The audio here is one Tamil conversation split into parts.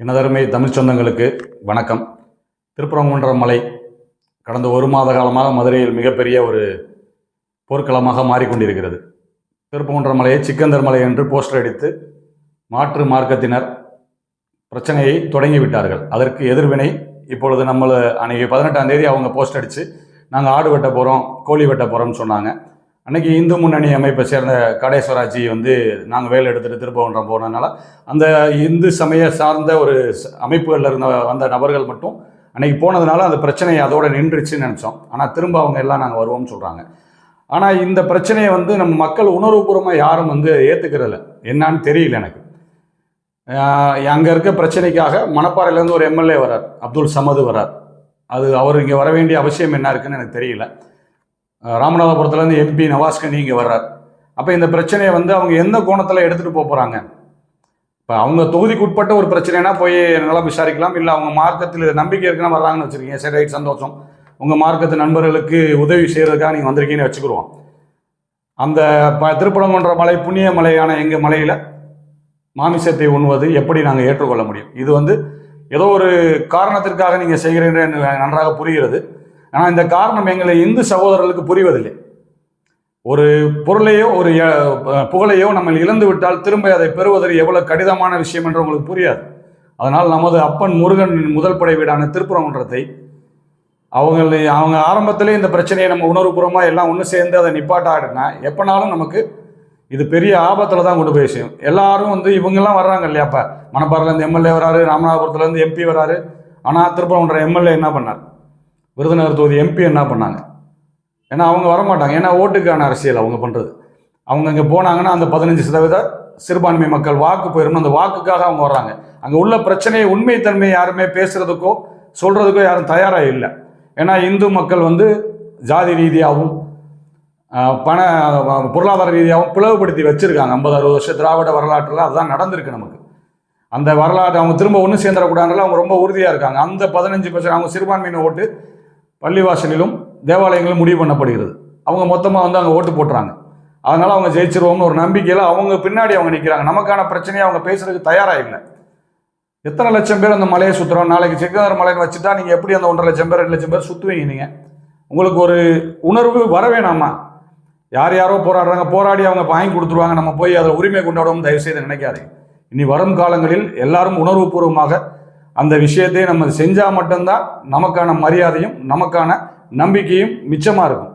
இனதருமை தமிழ் சொந்தங்களுக்கு வணக்கம். திருப்பரங்குன்றம் மலை கடந்த ஒரு மாத காலமாக மதுரையில் மிகப்பெரிய ஒரு போர்க்களமாக மாறிக்கொண்டிருக்கிறது. திருப்பரங்குன்றம் மலையை சிக்கந்தர் மலை என்று போஸ்டர் அடித்து மாற்று மார்க்கத்தினர் பிரச்சனையை தொடங்கி விட்டார்கள் அதற்கு எதிர்வினை இப்பொழுது நம்மளை அன்றைக்கி பதினெட்டாம் தேதி அவங்க போஸ்ட் அடித்து நாங்கள் ஆடு வெட்ட போகிறோம் கோழி வெட்ட போகிறோம்னு சொன்னாங்க. அன்னைக்கு இந்து முன்னணி அமைப்பை சேர்ந்த கடேஸ்வராஜி வந்து நாங்கள் வேலை எடுத்துகிட்டு திருப்பவன்றம் போனதுனால அந்த இந்து சமய சார்ந்த ஒரு அமைப்புகளில் இருந்த வந்த நபர்கள் மட்டும் அன்னைக்கு போனதுனால அந்த பிரச்சனை அதோடு நின்றுச்சுன்னு நினச்சோம். ஆனால் திரும்ப அவங்க எல்லாம் நாங்கள் வருவோம்னு சொல்கிறாங்க ஆனால் இந்த பிரச்சனையை வந்து நம்ம மக்கள் உணர்வுபூர்வமாக யாரும் வந்து ஏற்றுக்கிறதில்ல என்னான்னு தெரியல எனக்கு. அங்கே இருக்க பிரச்சனைக்காக மணப்பாறையிலேருந்து ஒரு எம்எல்ஏ வரார் அப்துல் சமது வரார் அது அவர் இங்கே வர வேண்டிய அவசியம் என்ன இருக்குன்னு எனக்கு தெரியல. ராமநாதபுரத்துலேருந்து எம்பி நவாஸ்கனி இங்கே வர்றார். அப்போ இந்த பிரச்சனையை வந்து அவங்க எந்த கோணத்தில் எடுத்துகிட்டு போக போகிறாங்க இப்போ அவங்க தொகுதிக்கு உட்பட்ட ஒரு பிரச்சனைனா போய் நல்லா விசாரிக்கலாம். இல்லை அவங்க மார்க்கத்தில் நம்பிக்கை இருக்குன்னா வர்றாங்கன்னு வச்சுருக்கீங்க. சரி ரைட் சந்தோஷம். உங்கள் மார்க்கத்து நண்பர்களுக்கு உதவி செய்கிறதுக்காக நீங்கள் வந்திருக்கீங்கன்னு வச்சுக்கிடுவோம் அந்த ப திருப்பரங்குன்ற மலை புண்ணிய மலையான எங்கள் மலையில் மாமிசத்தை உண்ணுவது எப்படி நாங்கள் ஏற்றுக்கொள்ள முடியும்? இது வந்து ஏதோ ஒரு காரணத்திற்காக நீங்கள் செய்கிறீங்க நன்றாக புரிகிறது. ஆனால் இந்த காரணம் எங்களை இந்து சகோதரர்களுக்கு புரிவதில்லை. ஒரு பொருளையோ ஒரு புகழையோ நம்ம இழந்து விட்டால் திரும்ப அதை பெறுவதற்கு எவ்வளவு கடினமான விஷயம் என்று உங்களுக்கு புரியாது. அதனால் நமது அப்பன் முருகன் முதல் படை வீடான திருப்புறமன்றத்தை அவங்க அவங்க ஆரம்பத்திலே இந்த பிரச்சனையை நம்ம உணர்வுபூர்வமாக எல்லாம் ஒன்று சேர்ந்து அதை நிப்பாட்டாடினா எப்போனாலும் நமக்கு இது பெரிய ஆபத்தில் தான் கொண்டு போய் செய்யும் எல்லாரும் வந்து இவங்கெல்லாம் வர்றாங்க இல்லையா அப்போ? மணப்பாறையிலேருந்து எம்எல்ஏ வராரு ராமநாதபுரத்துலேருந்து எம்பி வராரு. ஆனால் திருப்பரங்குன்ற எம்எல்ஏ என்ன பண்ணார்? விருதுநகர் தொகுதி எம்பி என்ன பண்ணாங்க? ஏன்னா அவங்க வரமாட்டாங்க. ஏன்னா ஓட்டுக்கான அரசியல் அவங்க பண்ணுறது அவங்க இங்கே போனாங்கன்னா அந்த பதினஞ்சு சதவீத சிறுபான்மை மக்கள் வாக்கு போயிடும் அந்த வாக்குக்காக அவங்க வர்றாங்க. அங்கே உள்ள பிரச்சனையை உண்மைத்தன்மை யாருமே பேசுகிறதுக்கோ சொல்கிறதுக்கோ யாரும் தயாராக இல்லை. ஏன்னா இந்து மக்கள் வந்து ஜாதி ரீதியாகவும் பண பொருளாதார ரீதியாகவும் பிளவுபடுத்தி வச்சுருக்காங்க. ஐம்பது அறுபது வருஷம் திராவிட வரலாற்றில் அதுதான் நடந்திருக்கு நமக்கு. அந்த வரலாறு அவங்க திரும்ப ஒன்று சேர்ந்துடக்கூடாதுனால அவங்க ரொம்ப உறுதியாக இருக்காங்க. அந்த பதினஞ்சு பர்சன்ட் அவங்க சிறுபான்மையின ஓட்டு பள்ளிவாசலிலும் தேவாலயங்களும் முடிவு பண்ணப்படுகிறது. அவங்க மொத்தமாக வந்து அங்கே ஓட்டு போட்டுறாங்க. அதனால் அவங்க ஜெயிச்சிருவோம்னு ஒரு நம்பிக்கையில் அவங்க பின்னாடி அவங்க நிற்கிறாங்க நமக்கான பிரச்சனையை அவங்க பேசுறதுக்கு தயாராக இல்லை எத்தனை லட்சம் பேர் அந்த மலையை சுற்றுறோம் நாளைக்கு செக்கதார் மலைன்னு வச்சுட்டா நீங்கள் எப்படி அந்த ஒன்றரை லட்சம் பேர் ரெண்டு லட்சம் பேர் சுற்றுவீங்க நீங்கள் உங்களுக்கு ஒரு உணர்வு வர வேணாமா? யார் யாரோ போராடுறாங்க போராடி அவங்க வாங்கி கொடுத்துருவாங்க. நம்ம போய் அதை உரிமை கொண்டாடவும் தயவு செய்து நினைக்காதீங்க. இனி வரும் காலங்களில் எல்லாரும் உணர்வுபூர்வமாக அந்த விஷயத்தையும் நம்ம செஞ்சால் மட்டும்தான் நமக்கான மரியாதையும் நமக்கான நம்பிக்கையும் மிச்சமாக இருக்கும்.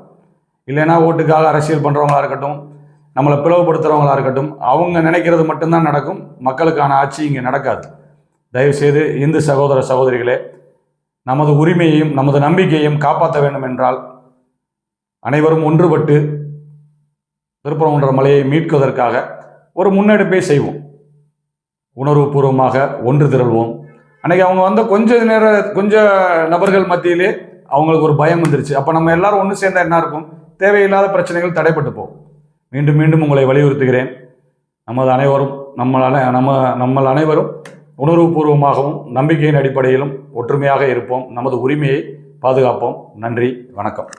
இல்லைன்னா ஓட்டுக்காக அரசியல் பண்ணுறவங்களா இருக்கட்டும் நம்மளை பிளவுபடுத்துகிறவங்களா இருக்கட்டும் அவங்க நினைக்கிறது மட்டும்தான் நடக்கும். மக்களுக்கான ஆட்சி இங்கே நடக்காது. தயவுசெய்து இந்து சகோதர சகோதரிகளே நமது உரிமையையும் நமது நம்பிக்கையையும் காப்பாற்ற வேண்டும் என்றால் அனைவரும் ஒன்றுபட்டு திருப்பரங்குன்ற மலையை மீட்குவதற்காக ஒரு முன்னெடுப்பை செய்வோம். உணர்வுபூர்வமாக ஒன்று திரள்வோம். அன்னைக்கு அவங்க வந்த கொஞ்ச நேர கொஞ்ச நபர்கள் மத்தியிலே அவங்களுக்கு ஒரு பயம் வந்துருச்சு. அப்போ நம்ம எல்லாரும் ஒன்று சேர்ந்தா என்ன இருக்கும்? தேவையில்லாத பிரச்சனைகள் தடைப்பட்டு போகும். மீண்டும் மீண்டும் உங்களை வலியுறுத்துகிறேன். நமது அனைவரும் நம்ம நம்ம நம்ம அனைவரும் உணர்வுபூர்வமாகவும் நம்பிக்கையின் அடிப்படையிலும் ஒற்றுமையாக இருப்போம். நமது உரிமையை பாதுகாப்போம். நன்றி வணக்கம்.